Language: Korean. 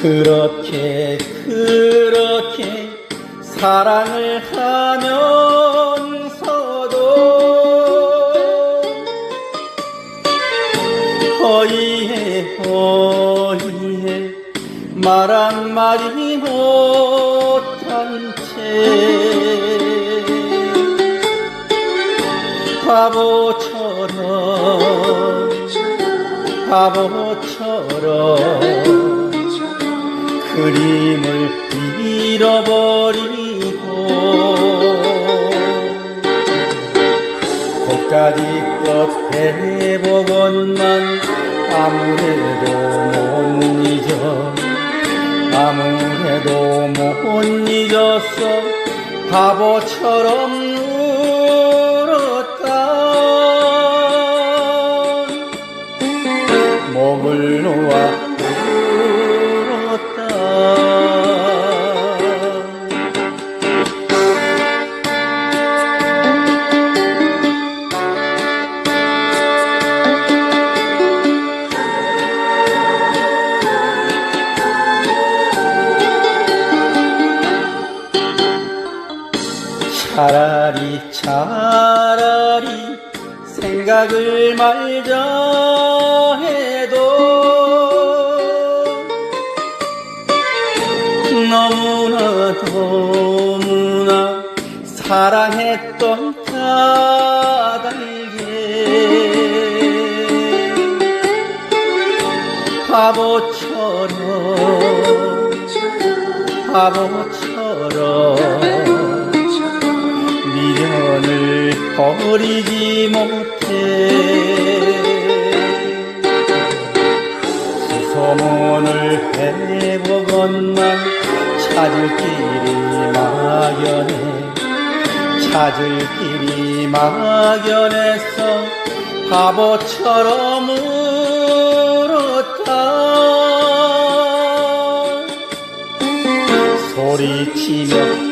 그렇게 그렇게 사랑을 하면서도 허이해 허이해 말 한마디 못한 채 바보처럼 바보처럼 그림을 잃어버리고 고까지껏 해보건만 아무래도 못 잊어 아무래도 못 잊었어. 바보처럼 울었다. 목을 놓아 차라리 차라리 생각을 말자 해도 너무나 너무나 사랑했던 까닭에 바보처럼 바보처럼 버리지 못해. 수소문을 해보건만 찾을 길이 막연해. 찾을 길이 막연해서 바보처럼 울었다. 소리치며